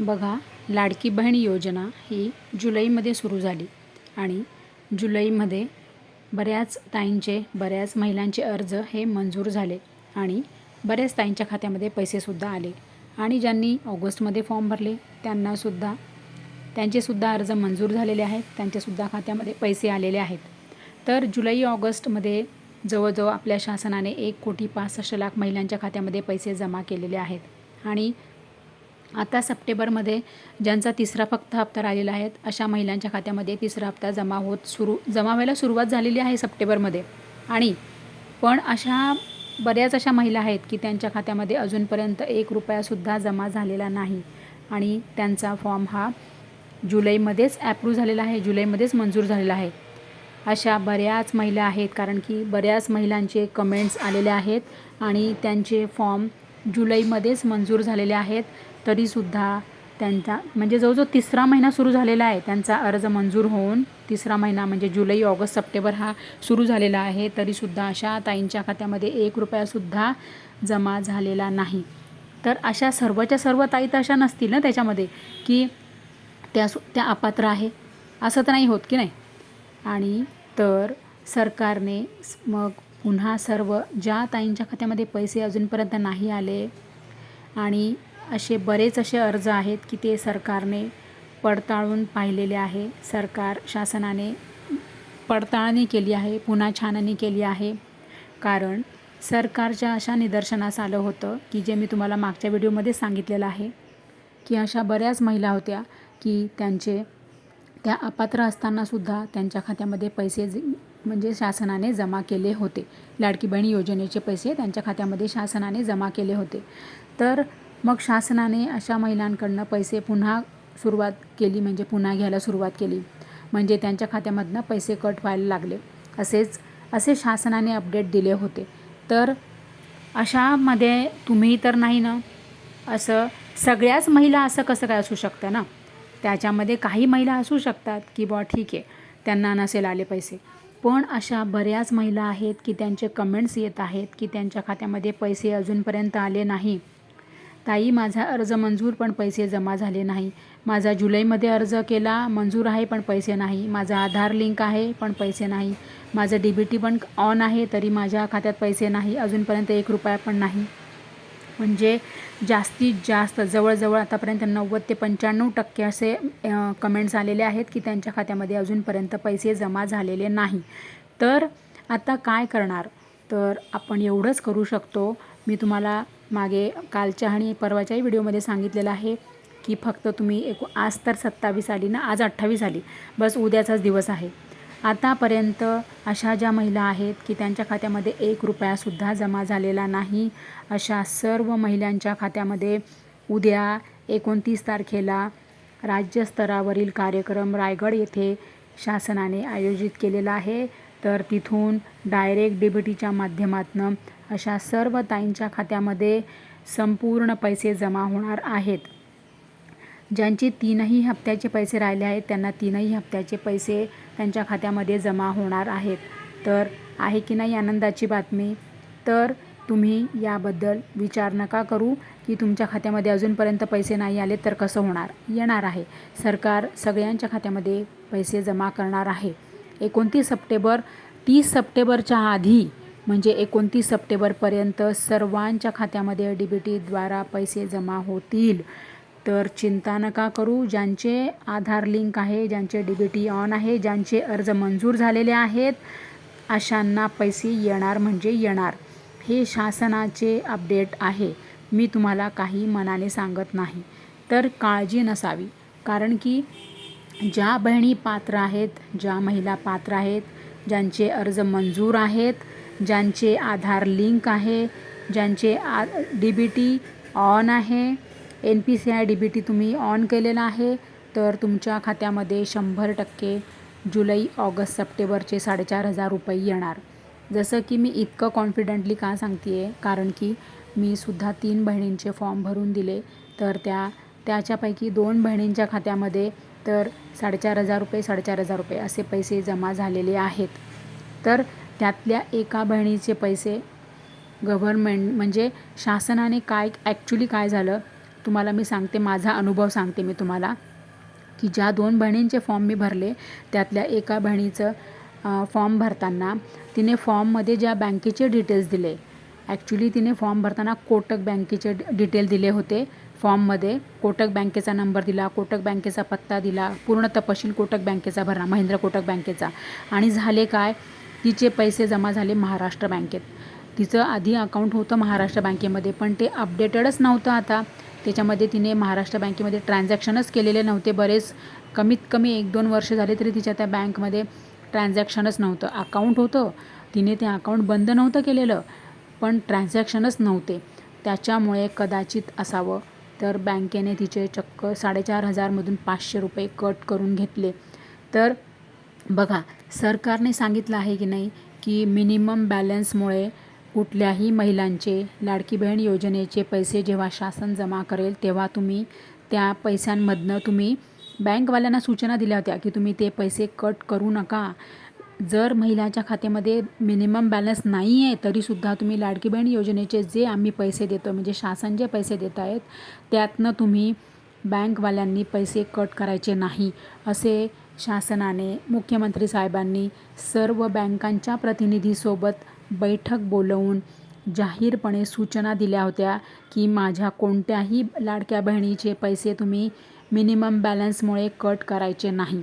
बघा लाडकी बहीण योजना ही जुलैमध्ये सुरू झाली आणि जुलैमध्ये बऱ्याच ताईंचे बऱ्याच महिलांचे अर्ज हे मंजूर झाले आणि बऱ्याच ताईंच्या खात्यामध्ये पैसेसुद्धा आले आणि ज्यांनी ऑगस्टमध्ये फॉर्म भरले त्यांनासुद्धा त्यांचेसुद्धा अर्ज मंजूर झालेले आहेत त्यांच्यासुद्धा खात्यामध्ये पैसे आलेले आहेत. तर जुलै ऑगस्टमध्ये जवळजवळ आपल्या शासनाने एक कोटी पासष्ट लाख महिलांच्या खात्यामध्ये पैसे जमा केलेले आहेत आणि आता सप्टेंबरमध्ये ज्यांचा तिसरा फक्त हप्ता राहिलेला आहे अशा महिलांच्या खात्यामध्ये तिसरा हप्ता जमा होत सुरू जमा व्हायला सुरुवात झालेली आहे सप्टेंबरमध्ये. आणि पण अशा बऱ्याच अशा महिला आहेत की त्यांच्या खात्यामध्ये अजूनपर्यंत एक रुपयासुद्धा जमा झालेला नाही. आणि त्यांचा फॉर्म हा जुलैमध्येच ॲप्रूव्ह झालेला आहे जुलैमध्येच मंजूर झालेला आहे. अशा बऱ्याच महिला आहेत कारण की बऱ्याच महिलांचे कमेंट्स आलेले आहेत आणि त्यांचे फॉर्म जुलैमध्येच मंजूर झालेले आहेत. तरीसुद्धा त्यांचा म्हणजे जवळजवळ तिसरा महिना सुरू झालेला आहे. त्यांचा अर्ज मंजूर होऊन तिसरा महिना म्हणजे जुलै ऑगस्ट सप्टेंबर हा सुरू झालेला आहे. तरीसुद्धा अशा ताईंच्या खात्यामध्ये एक रुपयासुद्धा जमा झालेला नाही. तर अशा सर्वच्या सर्व ताई तर अशा नसतील ना त्याच्यामध्ये की त्या सु त्या अपात्र आहे? असं तर नाही होत की नाही? आणि तर सरकारने मग पुन्हा सर्व ज्या ताईंच्या खात्यामध्ये पैसे अजूनपर्यंत नाही आले आणि असे बरेच असे अर्ज आहेत की ते सरकारने पडताळून पाहिलेले आहे. सरकार शासनाने पडताळणी केली आहे पुन्हा छाननी केली आहे. कारण सरकारच्या अशा निदर्शनास आलं होतं की जे मी तुम्हाला मागच्या व्हिडिओमध्ये सांगितलेलं आहे की अशा बऱ्याच महिला होत्या की त्यांचे त्या अपात्र असतानासुद्धा त्यांच्या खात्यामध्ये पैसे म्हणजे शासनाने जमा केले होते. लाडकी बहीण योजनेचे पैसे त्यांच्या खात्यामध्ये शासनाने जमा केले होते. तर मग शासनाने अशा महिलांकडनं पैसे पुन्हा सुरुवात केली म्हणजे पुन्हा घ्यायला सुरुवात केली. म्हणजे त्यांच्या खात्यामधनं पैसे कट व्हायला लागले. असेच असे शासनाने अपडेट दिले होते. तर अशामध्ये तुम्ही तर नाही ना? असं सगळ्याच महिला असं कसं काय असू शकतं ना? त्याच्यामध्ये काही महिला असू शकतात की बुवा ठीक आहे त्यांना नसेल आले पैसे. पण अशा बऱ्याच महिला आहेत की त्यांचे कमेंट्स येत आहेत की त्यांच्या खात्यामध्ये पैसे अजूनपर्यंत आले नाही. ताई माझा अर्ज मंजूर पण पैसे जमा झाले नाही. माझा जुलैमध्ये अर्ज केला मंजूर आहे पण पैसे नाही. माझा आधार लिंक आहे पण पैसे नाही. माझं डी बी टी पण ऑन आहे तरी माझ्या खात्यात पैसे नाही. अजूनपर्यंत एक रुपया पण नाही. म्हणजे जास्तीत जास्त जवळजवळ आतापर्यंत नव्वद ते पंच्याण्णव टक्के असे कमेंट्स आलेले आहेत की त्यांच्या खात्यामध्ये अजूनपर्यंत पैसे जमा झालेले नाही. तर आता काय करणार? तर आपण एवढंच करू शकतो. मी तुम्हाला मागे कालच्या आणि परवाच्याही व्हिडिओमध्ये सांगितलेलं आहे की फक्त तुम्ही एक आज तर सत्तावीस आली ना आज अठ्ठावीस आली. बस उद्याचाच दिवस आहे. आतापर्यंत अशा ज्या महिला आहेत की त्यांच्या खात्यामध्ये एक रुपयासुद्धा जमा झालेला नाही अशा सर्व महिलांच्या खात्यामध्ये उद्या एकोणतीस तारखेला राज्यस्तरावरील कार्यक्रम रायगड येथे शासनाने आयोजित केलेला आहे. तर तिथून डायरेक्ट डेबिटीच्या माध्यमातून अशा सर्व ताईंच्या खात्यामध्ये संपूर्ण पैसे जमा होणार आहेत. ज्यांचे तीनही हप्त्याचे पैसे राहिले आहेत त्यांना तीनही हप्त्याचे पैसे त्यांच्या खात्यामध्ये जमा होणार आहेत. तर आहे की नाही आनंदाची बातमी? तर तुम्ही याबद्दल विचार नका करू की तुमच्या खात्यामध्ये अजूनपर्यंत पैसे नाही आले तर कसं होणार? येणार आहे. सरकार सगळ्यांच्या खात्यामध्ये पैसे जमा करणार आहे. एकोणतीस सप्टेंबर तीस सप्टेंबरच्या आधी म्हणजे एकोणतीस सप्टेंबरपर्यंत सर्वांच्या खात्यामध्ये डी बी टीद्वारा पैसे जमा होतील. तर चिंता नका करू? ज्यांचे आधार लिंक आहे ज्यांचे डी बी टी ऑन आहे ज्यांचे अर्ज मंजूर झालेले आहेत अशांना पैसे येणार म्हणजे येणार. हे शासनाचे अपडेट आहे. मी तुम्हाला काही मनाने सांगत नाही. तर काळजी नसावी. कारण की ज्या बहिणी पात्र आहेत ज्या महिला पात्र आहेत ज्यांचे अर्ज मंजूर आहेत ज्यांचे आधार लिंक आहे ज्यांचे आ डी बी टी ऑन आहे N P C I D B T तुम्ही ऑन केलेला आहे तर तुमच्या खात्यामध्ये शंभर टक्के जुलै ऑगस्ट सप्टेंबरचे साडेचार हजार रुपये येणार. जसं की मी इतकं कॉन्फिडेंटली का सांगते आहे कारण की मी सुद्धा तीन बहिणींचे फॉर्म भरून दिले तर त्या त्याच्यापैकी दोन बहिणींच्या खात्यामध्ये तर साडेचार हजार रुपये साडेचार हजार रुपये असे पैसे जमा झालेले आहेत. तर त्यातल्या एका बहिणीचे पैसे गव्हर्मेंट म्हणजे शासनाने काय ॲक्च्युली काय झालं तुम्हाला मी सांगते माझा अनुभव सांगते मी तुम्हाला की ज्या दोन बहिणींचे फॉर्म मी भरले त्यातल्या एका बहिणीचं फॉर्म भरताना तिने फॉर्ममध्ये ज्या बँकेचे डिटेल्स दिले ॲक्च्युली तिने फॉर्म भरताना कोटक बँकेचे डिटेल दिले होते फॉर्ममध्ये कोटक बँकेचा नंबर दिला कोटक बँकेचा पत्ता दिला पूर्ण तपशील कोटक बँकेचा भरला महिंद्रा कोटक बँकेचा. आणि झाले काय? तिचे पैसे जमा झाले महाराष्ट्र बँकेत. तिचं आधी अकाउंट होतं महाराष्ट्र बँकेमध्ये पण ते अपडेटेडच नव्हतं आता. त्याच्यामध्ये तिने महाराष्ट्र बँकेमध्ये ट्रान्झॅक्शनच केलेले नव्हते. बरेच कमीत कमी एक दोन वर्ष झाले तरी तिच्या त्या बँकमध्ये ट्रान्झॅक्शनच नव्हतं. अकाउंट होतं. तिने ते अकाउंट बंद नव्हतं केलेलं पण ट्रान्झॅक्शनच नव्हते. त्याच्यामुळे कदाचित असावं. तर बँकेने तिचे चक्क साडेचार हजारमधून पाचशे रुपये कट करून घेतले. तर बघा सरकारने सांगितलं आहे की नाही की मिनिमम बॅलन्समुळे कुठल्याही महिलांचे लाडकी बहीण योजनेचे पैसे जेव्हा शासन जमा करेल तेव्हा तुम्ही त्या पैशांमधनं तुम्ही बँकवाल्यांना सूचना दिल्या होत्या की तुम्ही ते पैसे कट करू नका. जर महिलाच्या खात्यामध्ये मिनिमम बॅलन्स नाही आहे तरीसुद्धा तुम्ही लाडकी बहीण योजनेचे जे आम्ही पैसे देतो म्हणजे शासन जे पैसे देत आहेत त्यातनं तुम्ही बँकवाल्यांनी पैसे कट करायचे नाही असे शासनाने मुख्यमंत्री साहेबांनी सर्व बँकांच्या प्रतिनिधीसोबत बैठक बोलवून जाहीरपणे सूचना दिल्या होत्या की माझ्या कोणत्याही लाडक्या बहिणीचे पैसे तुम्ही मिनिमम बॅलन्समुळे कट करायचे नाही.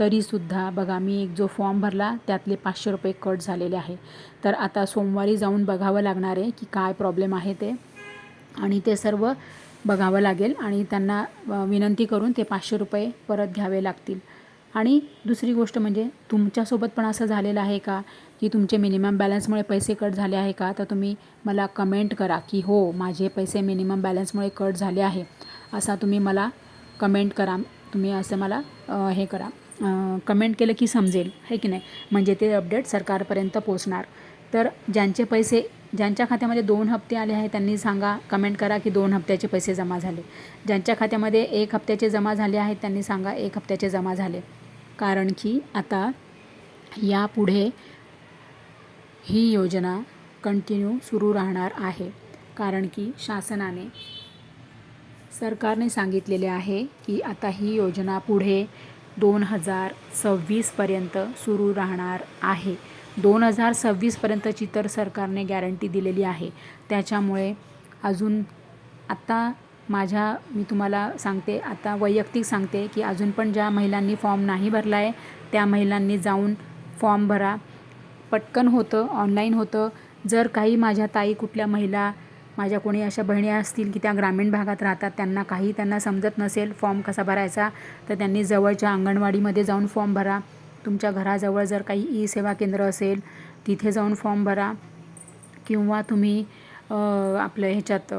तरीसुद्धा बघा मी एक जो फॉर्म भरला त्यातले पाचशे रुपये कट झालेले आहे. तर आता सोमवारी जाऊन बघावं लागणार आहे की काय प्रॉब्लेम आहे ते. आणि ते सर्व बघावं लागेल आणि त्यांना विनंती करून ते पाचशे रुपये परत घ्यावे लागतील. आणि दुसरी गोष्ट म्हणजे तुमच्यासोबत पण असं झालेलं आहे का? की तुमचे मिनिमम बॅलन्समुळे पैसे कट झाले आहे का? तर तुम्ही मला कमेंट करा की हो माझे पैसे मिनिमम बॅलन्समुळे कट झाले आहे. असा तुम्ही मला कमेंट करा. तुम्ही असं मला हे करा. कमेंट केलं की समजेल है की नाही? म्हणजे ते अपडेट सरकारपर्यंत पोचणार तर ज्यांचे पैसे ज्यांच्या खात्यामध्ये दोन हप्ते आले आहे त्यांनी सांगा कमेंट करा की दोन हप्त्याचे पैसे जमा झाले. ज्यांच्या खात्यामध्ये एक हप्त्याचे जमा झाले आहेत त्यांनी सांगा एक हप्त्याचे जमा झाले. कारण की आता यापुढे ही योजना कंटिन्यू सुरू राहणार आहे. कारण की शासनाने सरकारने सांगितलेले आहे की आता ही योजना पुढे दोन हजार सव्वीसपर्यंत सुरू राहणार आहे. दोन हजार सव्वीसपर्यंतची तर सरकारने गॅरंटी दिलेली आहे. त्याच्यामुळे अजून आत्ता माझ्या मी तुम्हाला सांगते आता वैयक्तिक सांगते की अजून पण ज्या महिलांनी फॉर्म नाही भरला आहे त्या महिलांनी जाऊन फॉर्म भरा. पटकन होतं ऑनलाईन होतं. जर काही माझ्या ताई कुठल्या महिला माझ्या कोणी अशा बहिणी असतील की त्या ग्रामीण भागात राहतात त्यांना काही त्यांना समजत नसेल फॉर्म कसा भरायचा तर त्यांनी जवळच्या अंगणवाडीमध्ये जाऊन फॉर्म भरा. तुमच्या घराजवळ जर काही ई सेवा केंद्र असेल तिथे जाऊन फॉर्म भरा. किंवा तुम्ही आपलं ह्याच्यात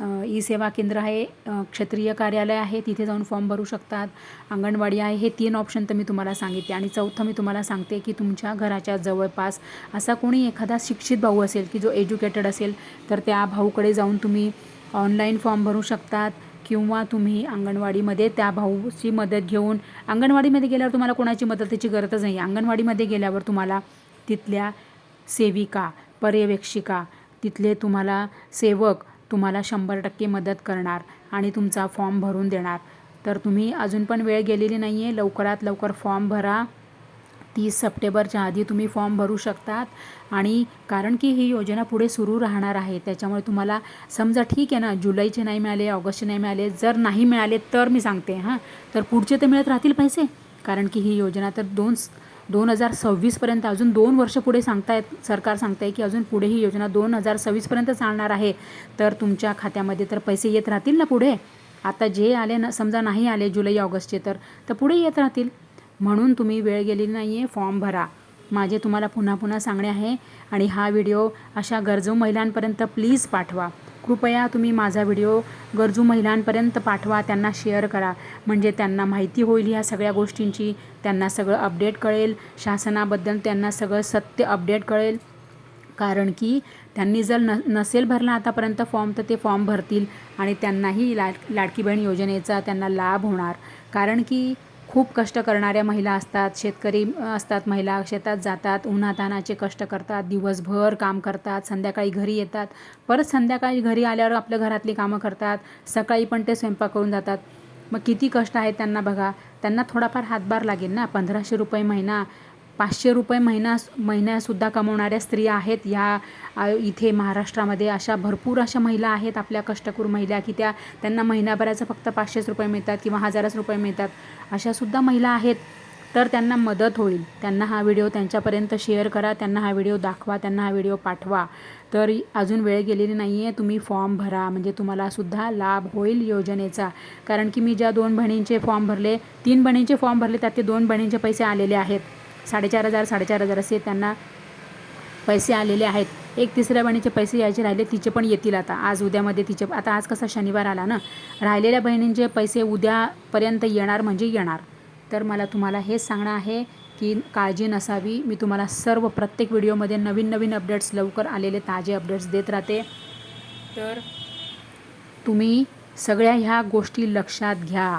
ई सेवा केंद्र आहे क्षेत्रीय कार्यालय आहे तिथे जाऊन फॉर्म भरू शकतात. अंगणवाडी आहे हे तीन ऑप्शन तर मी तुम्हाला सांगितले. आणि चौथं मी तुम्हाला सांगते की तुमच्या घराच्या जवळपास असा कोणी एखादा शिक्षित भाऊ असेल की जो एज्युकेटेड असेल तर त्या भाऊकडे जाऊन तुम्ही ऑनलाईन फॉर्म भरू शकतात किंवा तुम्ही अंगणवाडीमध्ये त्या भाऊची मदत घेऊन अंगणवाडीमध्ये गेल्यावर तुम्हाला कोणाची मदतीची गरजच नाही. अंगणवाडीमध्ये गेल्यावर तुम्हाला तिथल्या सेविका पर्यवेक्षिका तिथले तुम्हाला सेवक तुम्हाला शंभर टक्के मदत करणार आणि तुमचा फॉर्म भरून देणार. तर तुम्ही अजून पण वेळ गेलेली नाही आहे लवकरात लवकर फॉर्म भरा. तीस सप्टेंबरच्या आधी तुम्ही फॉर्म भरू शकतात. आणि कारण की ही योजना पुढे सुरू राहणार आहे. त्याच्यामुळे तुम्हाला समजा ठीक आहे ना जुलैचे नाही मिळाले ऑगस्टचे नाही मिळाले जर नाही मिळाले तर मी सांगते हां. तर पुढचे तर मिळत राहतील पैसे. कारण की ही योजना तर दोन दोन हजार सव्वीसपर्यंत अजून दोन वर्ष पुढे सांगतायत सरकार सांगताय की अजून पुढे ही योजना दोन हजार सव्वीसपर्यंत चालणार आहे. तर तुमच्या खात्यामध्ये तर पैसे येत राहतील ना पुढे? आता जे आले ना समजा नाही आले जुलै ऑगस्टचे तर तर पुढे येत राहतील. म्हणून तुम्ही वेळ गेलेली नाही आहे फॉर्म भरा. माझे तुम्हाला पुन्हा पुन्हा सांगणे आहे आणि हा व्हिडिओ अशा गरजू महिलांपर्यंत प्लीज पाठवा. कृपया तुम्ही माझा व्हिडिओ गरजू महिलांपर्यंत पाठवा त्यांना शेअर करा. म्हणजे त्यांना माहिती होईल ह्या सगळ्या गोष्टींची त्यांना सगळं अपडेट कळेल शासनाबद्दल त्यांना सगळं सत्य अपडेट कळेल. कारण की त्यांनी जर न नसेल भरला आतापर्यंत फॉर्म तर ते फॉर्म भरतील आणि त्यांनाही लाड लाडकी बहीण योजनेचा त्यांना लाभ होणार. कारण की खूप कष्ट करणाऱ्या महिला असतात शेतकरी असतात महिला शेतात जातात उन्हातानाचे कष्ट करतात दिवसभर काम करतात संध्याकाळी घरी येतात परत संध्याकाळी घरी आल्यावर आपल्या घरातली कामं करतात सकाळी पण ते स्वयंपाक करून जातात. मग किती कष्ट आहेत त्यांना बघा त्यांना थोडाफार हातभार लागेल ना? पंधराशे रुपये महिना पाचशे रुपये महिना महिन्यासुद्धा कमवणाऱ्या स्त्रिया आहेत. या इथे महाराष्ट्रामध्ये अशा भरपूर अशा महिला आहेत आपल्या कष्टकूर महिला की त्या त्यांना महिनाभराचं फक्त पाचशेच रुपये मिळतात किंवा हजारच रुपये मिळतात. अशासुद्धा महिला आहेत. तर त्यांना मदत होईल. त्यांना हा व्हिडिओ त्यांच्यापर्यंत शेअर करा. त्यांना हा व्हिडिओ दाखवा. त्यांना हा व्हिडिओ पाठवा. तर अजून वेळ गेलेली नाही आहे तुम्ही फॉर्म भरा. म्हणजे तुम्हालासुद्धा लाभ होईल योजनेचा. कारण की मी ज्या दोन बहिणींचे फॉर्म भरले तीन बहिणींचे फॉर्म भरले त्यात ते दोन बहिणींचे पैसे आलेले आहेत. साडेचार हजार साडेचार हजार असे त्यांना पैसे आलेले आहेत. एक तिसऱ्या बहिणीचे पैसे यायचे राहिले तिचे पण येतील आता. आज उद्यामध्ये तिचे आता आज कसा शनिवार आला ना? राहिलेल्या बहिणींचे पैसे उद्यापर्यंत येणार म्हणजे येणार. तर मला तुम्हाला हेच सांगणं आहे की काळजी नसावी. मी तुम्हाला सर्व प्रत्येक व्हिडिओमध्ये नवीन नवीन अपडेट्स लवकर आलेले ताजे अपडेट्स देत राहते. तर तुम्ही सगळ्या ह्या गोष्टी लक्षात घ्या.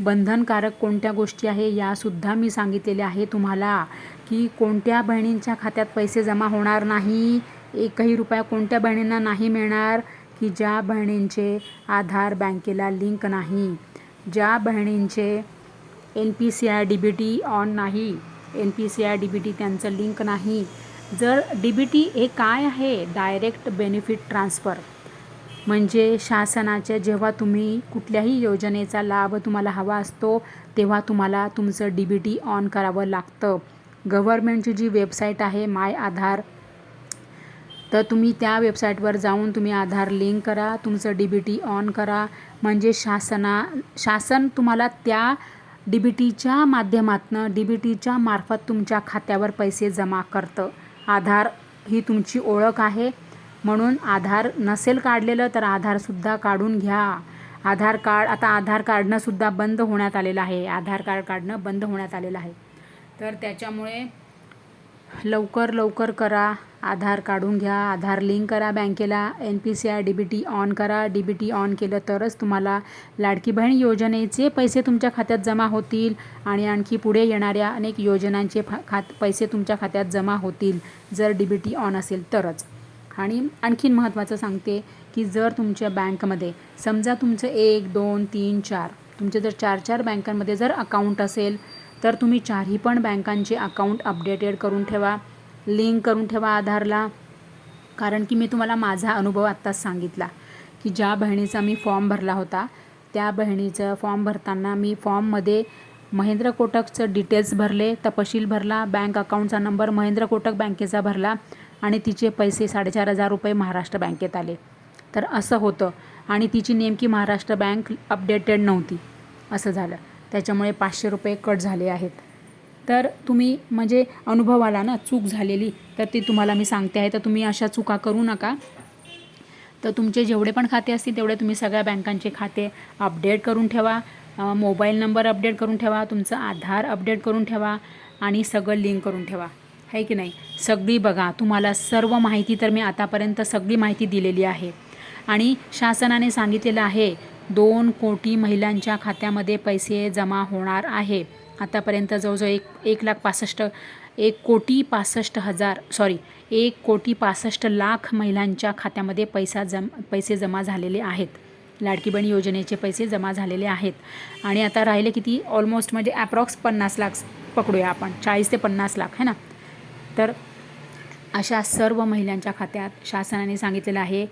बंधनकारक कोणत्या गोष्टी आहे यासुद्धा मी सांगितलेल्या आहे तुम्हाला की कोणत्या बहिणींच्या खात्यात पैसे जमा होणार नाही एकही रुपया कोणत्या बहिणींना नाही मिळणार की ज्या बहिणींचे आधार बँकेला लिंक नाही ज्या बहिणींचे N P C I D B T on नाही N P C I D B T त्यांचं लिंक नाही. जर डी बी टी हे काय आहे? Direct benefit transfer. म्हणजे शासनाच्या जेव्हा तुम्ही कुठल्याही योजनेचा लाभ तुम्हाला हवा असतो तेव्हा तुम्हाला तुमचं डी बी टी ऑन करावं लागतं. गव्हर्मेंटची जी वेबसाईट आहे माय आधार तर तुम्ही त्या वेबसाईटवर जाऊन तुम्ही आधार लिंक करा तुमचं डी बी टी ऑन करा. म्हणजे शासना शासन तुम्हाला त्या डी बी टीच्या माध्यमातनं डी बी टीच्या मार्फत तुमच्या खात्यावर पैसे जमा करतं. आधार ही तुमची ओळख आहे. म्हणून आधार नसेल काढलेलं तर आधारसुद्धा काढून घ्या. आधार कार्ड आता आधार काढणंसुद्धा बंद होण्यात आलेलं आहे. आधार कार्ड काढणं बंद होण्यात आलेलं आहे. तर त्याच्यामुळे लवकर लवकर करा आधार काढून घ्या. आधार लिंक करा बँकेला N P C I D B T on करा. डी बी टी ऑन केलं तरच तुम्हाला लाडकी बहीण योजनेचे पैसे तुमच्या खात्यात जमा होतील आणि आणखी पुढे येणाऱ्या अनेक योजनांचे फा खात पैसे तुमच्या खात्यात जमा होतील. जर डी बी टी ऑन असेल तरच. आणि आणखीन महत्त्वाचं सांगते की जर तुमच्या बँकमध्ये समजा तुमचं एक दोन तीन चार तुमचे जर चार चार बँकांमध्ये जर अकाउंट असेल तर तुम्ही चारही पण बँकांचे अकाउंट अपडेटेड करून ठेवा लिंक करून ठेवा आधारला. कारण की मी तुम्हाला माझा अनुभव आत्ताच सांगितला की ज्या बहिणीचा मी फॉर्म भरला होता त्या बहिणीचं फॉर्म भरताना मी फॉर्ममध्ये महेंद्र कोटकचं डिटेल्स भरले तपशील भरला बँक अकाउंटचा नंबर महेंद्र कोटक बँकेचा भरला आणि तिचे पैसे साडेचार हजार रुपये महाराष्ट्र बँकेत आले. तर असं होतं आणि तिची नेमकी महाराष्ट्र बँक अपडेटेड नव्हती. असं झालं. त्याच्यामुळे पाचशे रुपये कट झाले आहेत. तर तुम्ही म्हणजे अनुभव आला ना चूक झालेली तर ती तुम्हाला मी सांगते आहे. तर तुम्ही अशा चुका करू नका. तर तुमचे जेवढे पण खाते असतील तेवढे तुम्ही सगळ्या बँकांचे खाते अपडेट करून ठेवा. मोबाईल नंबर अपडेट करून ठेवा. तुमचं आधार अपडेट करून ठेवा आणि सगळं लिंक करून ठेवा. आहे की नाही? सगळी बघा. तुम्हाला सर्व माहिती तर मी आतापर्यंत सगळी माहिती दिलेली आहे. आणि शासनाने सांगितलेलं आहे दोन कोटी महिलांच्या खात्यामध्ये पैसे जमा होणार आहे. आतापर्यंत जवळजवळ एक एक लाख पासष्ट एक कोटी पासष्ट हजार सॉरी एक कोटी पासष्ट लाख महिलांच्या खात्यामध्ये पैसा जम पैसे जमा झालेले आहेत. लाडकी बहीण योजनेचे पैसे जमा झालेले आहेत. आणि आता राहिले किती? ऑलमोस्ट म्हणजे ॲप्रॉक्स पन्नास लाख पकडूया आपण. चाळीस ते पन्नास लाख है ना? तर अशा सर्व महिलांच्या खात्यात शासनाने सांगितलेलं आहे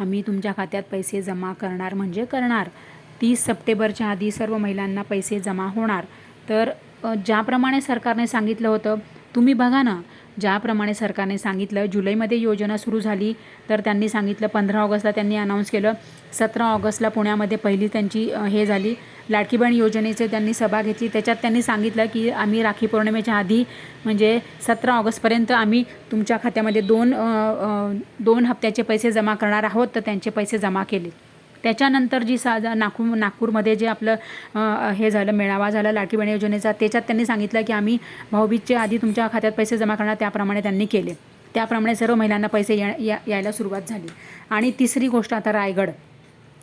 आम्ही तुमच्या खात्यात पैसे जमा करणार म्हणजे करणार. तीस सप्टेंबरच्या आधी सर्व महिलांना पैसे जमा होणार. तर ज्याप्रमाणे सरकारने सांगितलं होतं तुम्ही बघा ना ज्याप्रमाणे सरकारने सांगितलं जुलैमध्ये योजना सुरू झाली तर त्यांनी सांगितलं पंधरा ऑगस्टला त्यांनी अनाऊन्स केलं सतरा ऑगस्टला पुण्यामध्ये पहिली त्यांची हे झाली. लाडकी बहीण योजनेचे त्यांनी सभा घेतली. त्याच्यात त्यांनी सांगितलं की आम्ही राखी पौर्णिमेच्या आधी म्हणजे सतरा ऑगस्टपर्यंत आम्ही तुमच्या खात्यामध्ये दोन दोन हप्त्याचे पैसे जमा करणार आहोत. तर त्यांचे पैसे जमा केले. त्याच्यानंतर जी सा नागपूर नागपूरमध्ये जे आपलं हे झालं मेळावा झाला लाडकी बहीण योजनेचा त्याच्यात त्यांनी सांगितलं की आम्ही भाऊबीजच्या आधी तुमच्या खात्यात पैसे जमा करणार त्याप्रमाणे त्यांनी केले. त्याप्रमाणे सर्व महिलांना पैसे या या- यायला सुरुवात झाली. आणि तिसरी गोष्ट आता रायगड.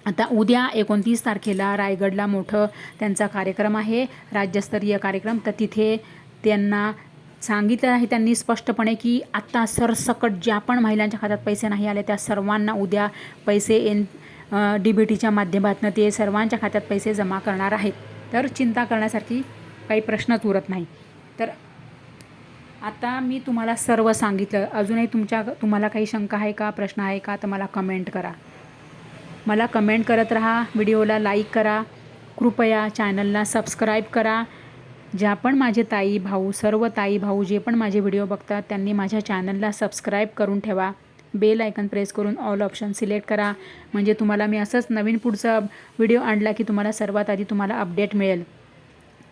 आता उद्या एकोणतीस तारखेला रायगडला मोठं त्यांचा कार्यक्रम आहे राज्यस्तरीय कार्यक्रम. तर तिथे त्यांना सांगितलं आहे त्यांनी स्पष्टपणे की आत्ता सरसकट ज्या पण महिलांच्या खात्यात पैसे नाही आले त्या सर्वांना उद्या पैसे एन डी बी टीच्या माध्यमातून ते सर्वांच्या खात्यात पैसे जमा करणार आहेत. तर चिंता करण्यासारखी काही प्रश्नच उरत नाही. तर आता मी तुम्हाला सर्व सांगितलं. अजूनही तुमच्या तुम्हाला काही शंका आहे का प्रश्न आहे का तर मला कमेंट करा. मला कमेंट करत राहा व्हिडिओला लाईक करा कृपया चॅनलला सबस्क्राईब करा. ज्या पण माझे ताई भाऊ सर्व ताई भाऊ जे पण माझे व्हिडिओ बघतात त्यांनी माझ्या चॅनलला सबस्क्राईब करून ठेवा. बेल आयकन प्रेस करून ऑल ऑप्शन सिलेक्ट करा. म्हणजे तुम्हाला मी असंच नवीन पुढचा व्हिडिओ आणला की तुम्हाला सर्वात आधी तुम्हाला अपडेट मिळेल.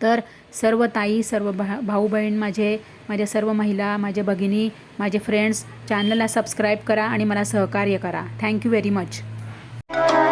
तर सर्व ताई सर्व भा भाऊ बहीण माझे माझ्या सर्व महिला माझ्या भगिनी माझे फ्रेंड्स चॅनलला सबस्क्राईब करा आणि मला सहकार्य करा. Thank you very much Bye.